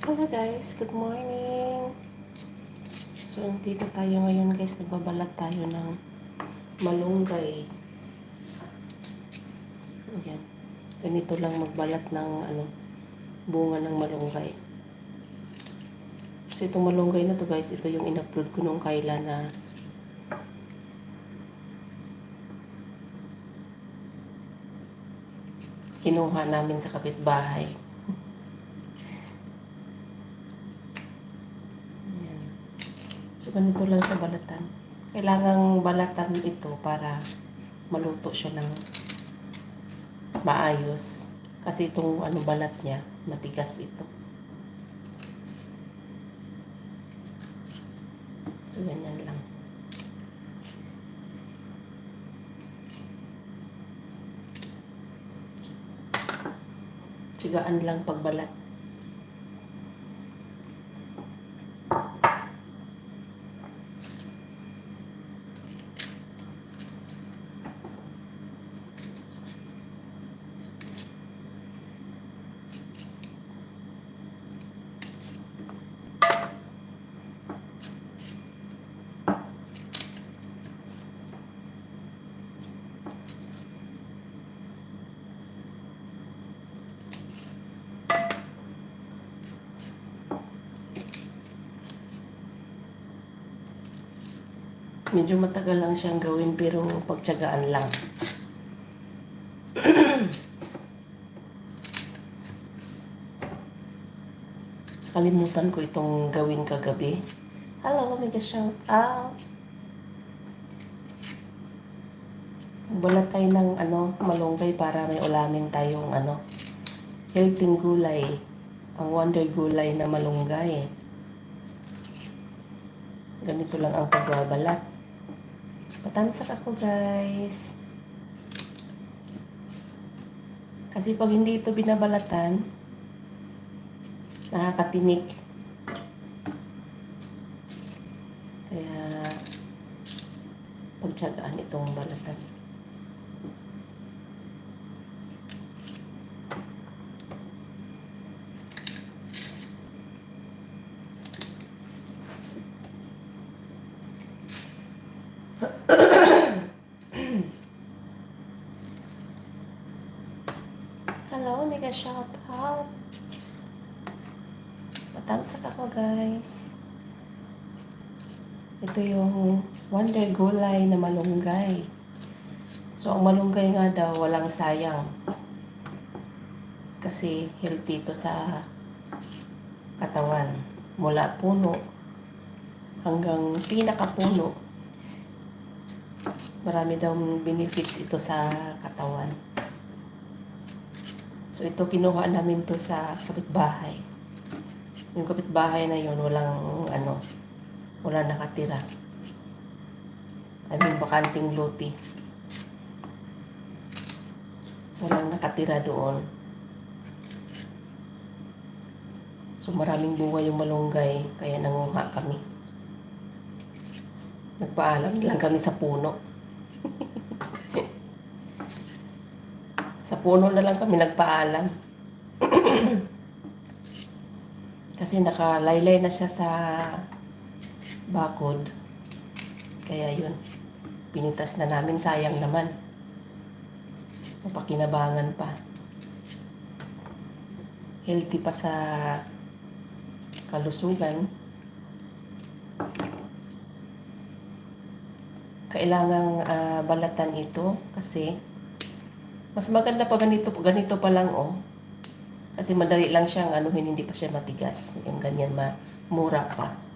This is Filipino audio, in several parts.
Hello guys, good morning. So, dito tayo ngayon guys, nagbabalat tayo ng malunggay. Ayan. Ganito lang magbalat ng ano, bunga ng malunggay. So, itong malunggay na to guys, ito yung in-upload ko nung kailan na kinuha namin sa kapitbahay. Ayan. So, ganito lang sa balatan. Kailangang balatan ito para maluto siya ng maayos. Kasi itong ano balat niya, matigas ito. So, ganyan lang. Tsigaan lang pagbalat. Medyo matagal lang siyang gawin pero pagtsagaan lang. Kalimutan ko itong gawin kagabi. Hello, mega shout out. Balat tayo ng ano, malunggay para may ulamin tayong ano, healthy gulay. Ang wonder gulay na malunggay. Ganito lang ang pagbabalat. Patansak ako guys. Kasi pag hindi ito binabalatan, nakakatinik. Kaya, pagtsagaan itong balatan. Hello, mega shout out. Patamsak ako guys. Ito yung wonder gulay na malunggay. So, ang malunggay nga daw, walang sayang. Kasi healthy ito sa katawan. Mula puno hanggang pinakapuno. Marami daw benefits ito sa katawan. So, ito kinuha namin to sa kapitbahay. Yung kapitbahay na yun, walang ano, wala nakatira. I mean, bakanting luti. Walang nakatira doon. So, maraming bunga yung malunggay, kaya nanguha kami. Nagpaalam lang kami sa puno. sa puno na lang kami nagpaalam. Kasi nakalaylay na siya sa bakod. Kaya yun, pinitas na namin. Sayang naman. Mapakinabangan pa. Healthy pa sa kalusugan. Kailangang ah, balatan ito kasi mas maganda pa ganito, ganito pa lang oh. Kasi madali lang siyang anuhin, hindi pa siya matigas. Yung ganyan ma mura pa.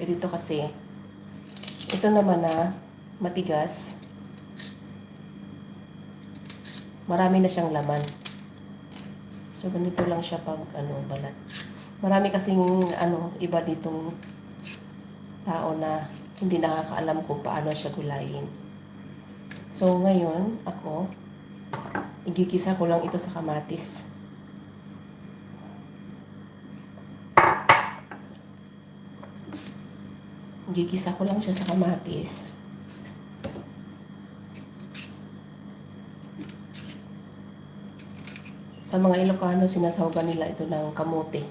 Pero ito kasi, ito naman na matigas. Marami na siyang laman. So, ganito lang siya pag ano, balat. Marami kasing ano, iba ditong tao na hindi nakakaalam kung paano siya gulayin. So, ngayon, ako, igigisa ko lang ito sa kamatis. Gigisa ko lang siya sa kamatis. Sa mga Ilocano, sinasawagan nila ito ng kamote.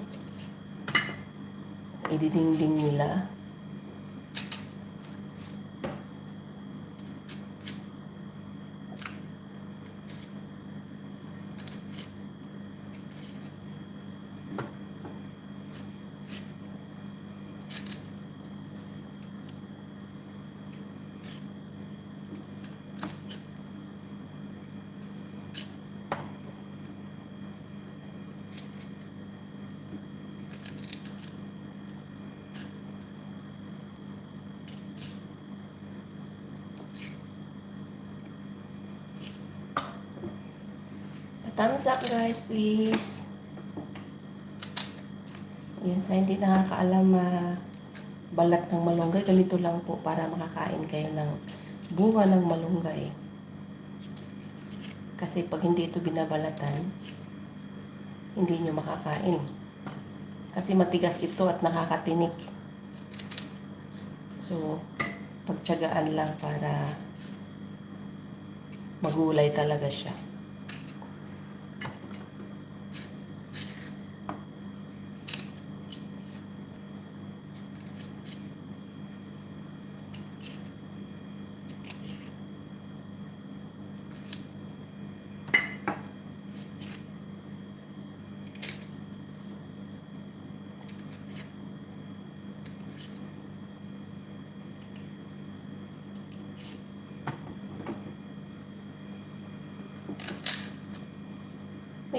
Ididingding nila. Thumbs up guys, please. Yan, sa hindi nakakaalam ma balat ng malunggay, ganito lang po para makakain kayo ng bunga ng malunggay. Kasi pag hindi ito binabalatan, hindi nyo makakain. Kasi matigas ito at nakakatinik. So, pagtyagaan lang para magulay talaga siya.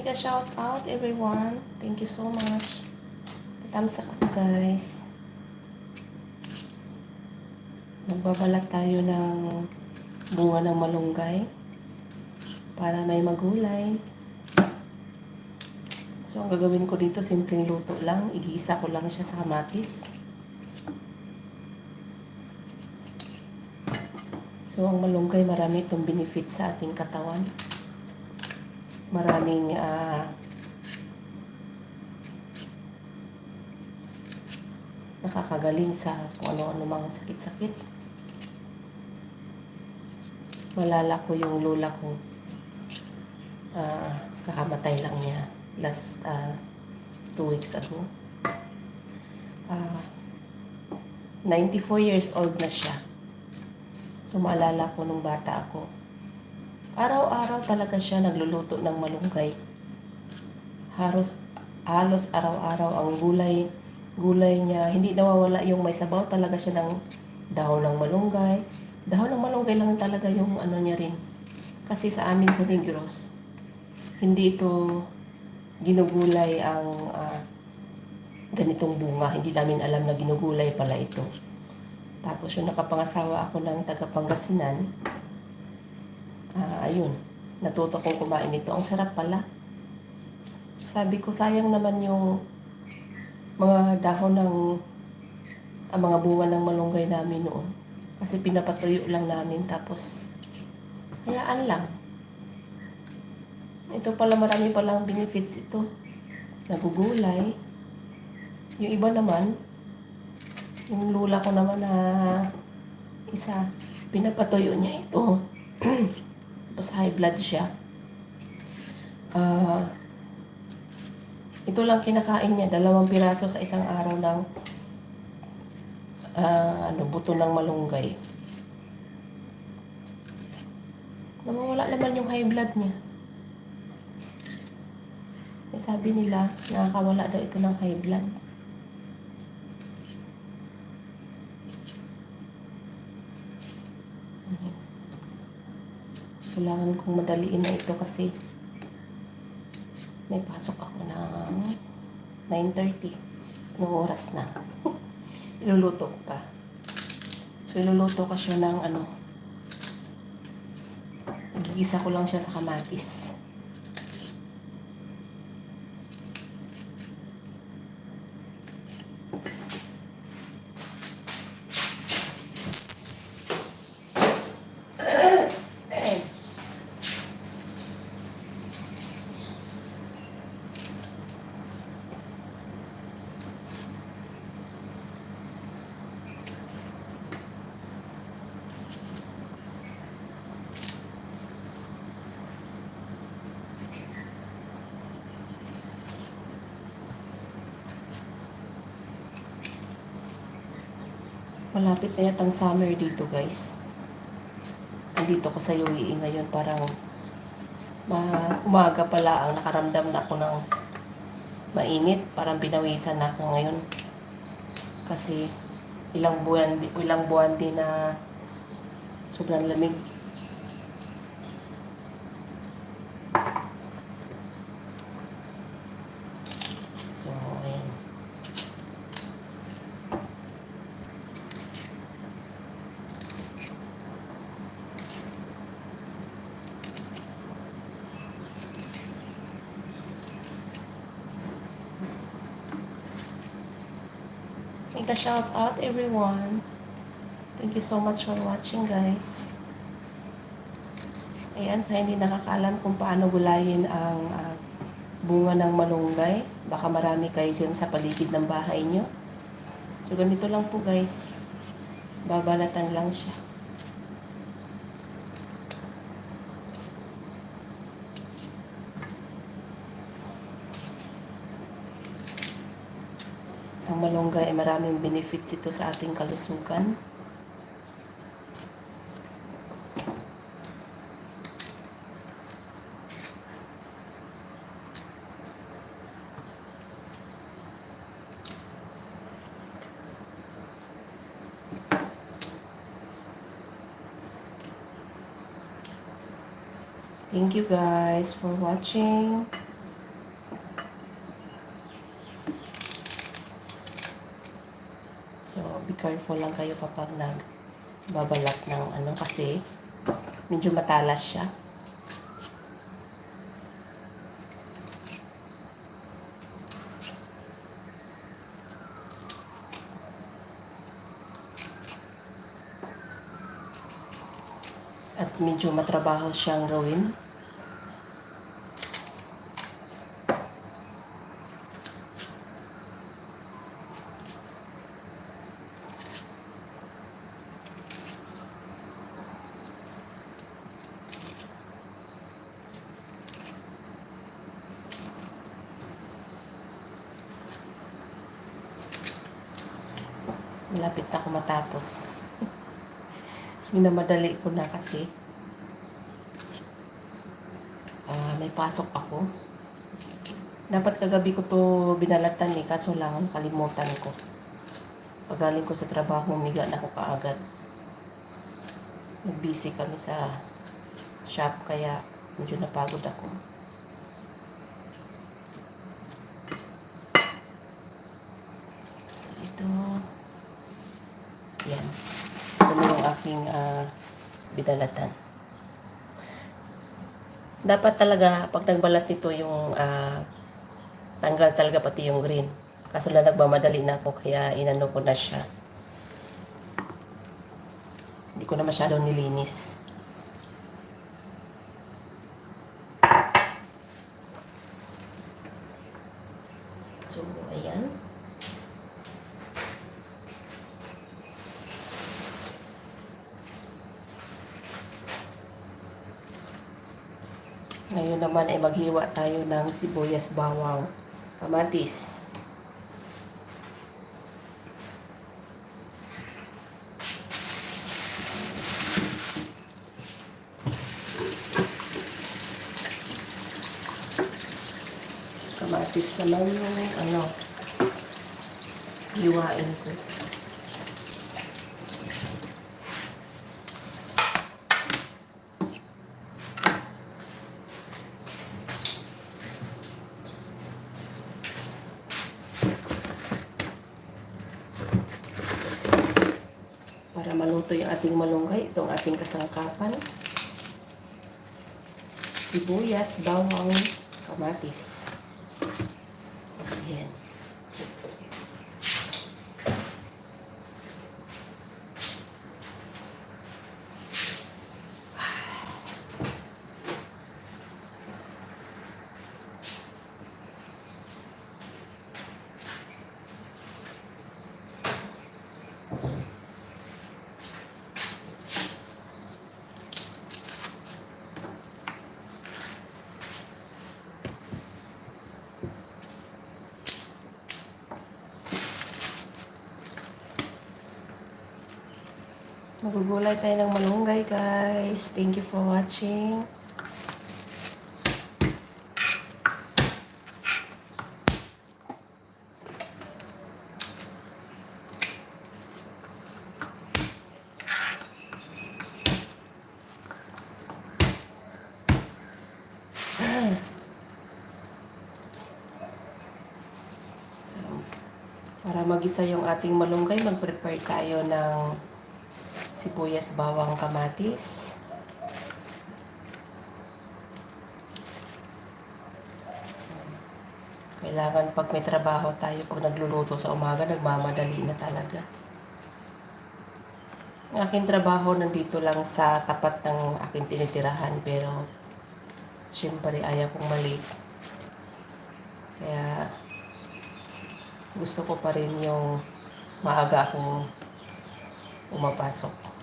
Make a shout out everyone. Thank you so much. Thumbs up guys. Magbabalat tayo ng bunga ng malunggay para may magulay. So, ang gagawin ko dito, simpleng luto lang. Igisa ko lang siya sa kamatis. So, ang malunggay, marami itong benefit sa ating katawan maraming uh, nakakagaling sa kung ano-ano mga sakit-sakit. Malala ko yung lula ko. Uh, kakamatay lang niya last uh, two weeks ago. Uh, 94 years old na siya. So maalala ko nung bata ako Araw-araw talaga siya nagluluto ng malunggay. Halos, halos araw-araw ang gulay, gulay niya. Hindi nawawala yung may sabaw talaga siya ng dahon ng malunggay. Dahon ng malunggay lang talaga yung ano niya rin. Kasi sa amin sa Negros, hindi ito ginugulay ang uh, ganitong bunga. Hindi namin alam na ginugulay pala ito. Tapos yung nakapangasawa ako ng taga Pangasinan, uh, ayun, natuto kong kumain nito. Ang sarap pala. Sabi ko, sayang naman yung mga dahon ng ang mga bunga ng malunggay namin noon. Kasi pinapatuyo lang namin tapos hayaan lang. Ito pala marami palang benefits ito. Nagugulay. Yung iba naman, yung lula ko naman na isa, pinapatuyo niya ito. Tapos high blood siya. Uh, ito lang kinakain niya, dalawang piraso sa isang araw ng uh, ano, buto ng malunggay. Nawawala naman yung high blood niya. Eh, sabi nila, nakakawala daw ito ng high blood. Kailangan kong madaliin na ito kasi may pasok ako ng 9.30. Anong oras na? iluluto ko pa. So, iluluto ko siya ng ano, nagigisa ko lang siya sa kamatis. Malapit na yatang summer dito guys. Andito ko sa UAE ngayon parang ma umaga pala ang nakaramdam na ako ng mainit. Parang binawisan na ako ngayon. Kasi ilang buwan, ilang buwan din na sobrang lamig. So, ayan. Make a shout out everyone. Thank you so much for watching guys. Ayan, sa hindi nakakaalam kung paano gulayin ang ah, bunga ng malunggay. Baka marami kayo dyan sa paligid ng bahay nyo. So, ganito lang po guys. Babalatan lang siya. Malunggay ay maraming benefits ito sa ating kalusugan. Thank you guys for watching. So, careful lang kayo kapag nagbabalat ng ano kasi medyo matalas siya. At medyo matrabaho siyang gawin. Malapit na ako matapos. Minamadali ko na kasi. Ah, may pasok ako. Dapat kagabi ko to binalatan eh, kaso lang kalimutan ko. Pagaling ko sa trabaho, umiga na ako kaagad. Nag-busy kami sa shop, kaya medyo napagod ako. So, ito. Yan. Ito na yung aking ah, binalatan. Dapat talaga, pag nagbalat nito yung ah, tanggal talaga pati yung green. Kaso lang nagmamadali na ako, kaya inano ko na siya. Hindi ko na masyadong nilinis. So, ayan. Ngayon naman maghiwa tayo ng sibuyas bawang kamatis. Kamatis naman yung ano, hiwain ko. Para maluto yung ating malunggay. Itong ating kasangkapan. Sibuyas, bawang, kamatis. Ayan. Magugulay tayo ng malunggay, guys. Thank you for watching. Para magisa yung ating malunggay, mag-prepare tayo ng sibuyas, bawang, kamatis. Kailangan pag may trabaho tayo, pag nagluluto sa umaga, nagmamadali na talaga. Ang aking trabaho nandito lang sa tapat ng aking tinitirahan, pero syempre ayaw kong mali. Kaya gusto ko pa rin yung maaga akong uma paçoca.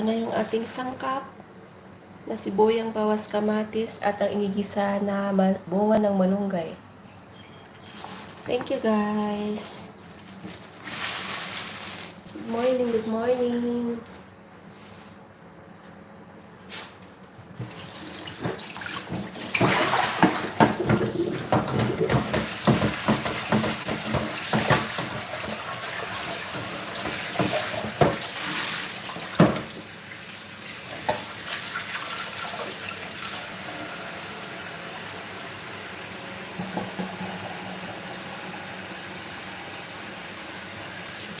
Ito na yung ating sangkap na sibuyang bawas kamatis at ang inigisa na bunga ng malunggay. Thank you guys. Good morning, good morning.